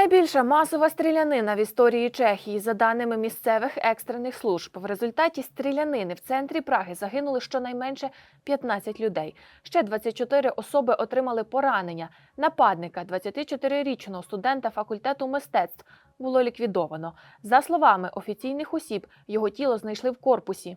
Найбільша масова стрілянина в історії Чехії, за даними місцевих екстрених служб. В результаті стрілянини в центрі Праги загинули щонайменше 15 людей. Ще 24 особи отримали поранення. Нападника, 24-річного студента факультету мистецтв, було ліквідовано. За словами офіційних осіб, його тіло знайшли в корпусі.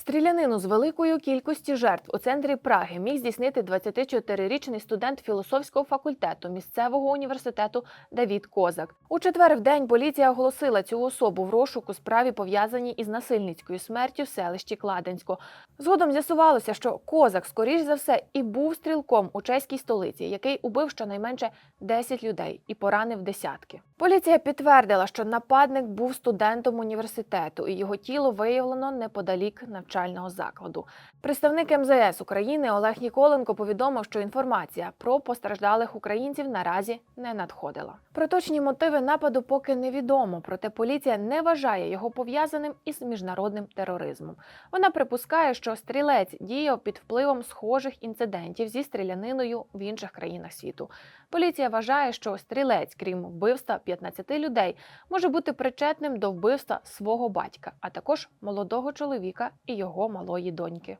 Стрілянину з великою кількістю жертв у центрі Праги міг здійснити 24-річний студент філософського факультету місцевого університету Давід Козак. У четвер в день поліція оголосила цю особу в розшук у справі, пов'язаній із насильницькою смертю в селищі Кладенсько. Згодом з'ясувалося, що Козак, скоріш за все, і був стрілком у чеській столиці, який убив щонайменше 10 людей і поранив десятки. Поліція підтвердила, що нападник був студентом університету, і його тіло виявлено неподалік навчального закладу. Представник МЗС України Олег Ніколенко повідомив, що інформація про постраждалих українців наразі не надходила. Про точні мотиви нападу поки невідомо, проте поліція не вважає його пов'язаним із міжнародним тероризмом. Вона припускає, що стрілець діяв під впливом схожих інцидентів зі стріляниною в інших країнах світу. Поліція вважає, що стрілець, крім вбивства 15 людей, може бути причетним до вбивства свого батька, а також молодого чоловіка і його малої доньки.